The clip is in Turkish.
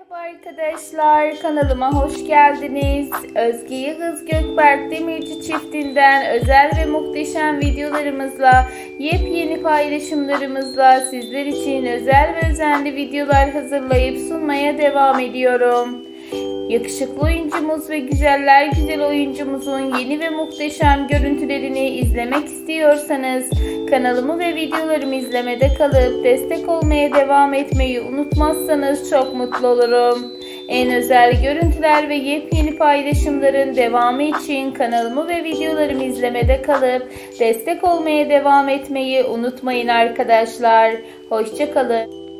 Merhaba arkadaşlar, kanalıma hoş geldiniz. Özge Yıldız Gökberk Demirci çiftinden özel ve muhteşem videolarımızla, yepyeni paylaşımlarımızla sizler için özel ve özenli videolar hazırlayıp sunmaya devam ediyorum. Yakışıklı oyuncumuz ve güzeller güzel oyuncumuzun yeni ve muhteşem görüntülerini izlemek istiyorsanız kanalımı ve videolarımı izlemede kalıp destek olmaya devam etmeyi unutmazsanız çok mutlu olurum. En özel görüntüler ve yepyeni paylaşımların devamı için kanalımı ve videolarımı izlemede kalıp destek olmaya devam etmeyi unutmayın arkadaşlar. Hoşçakalın.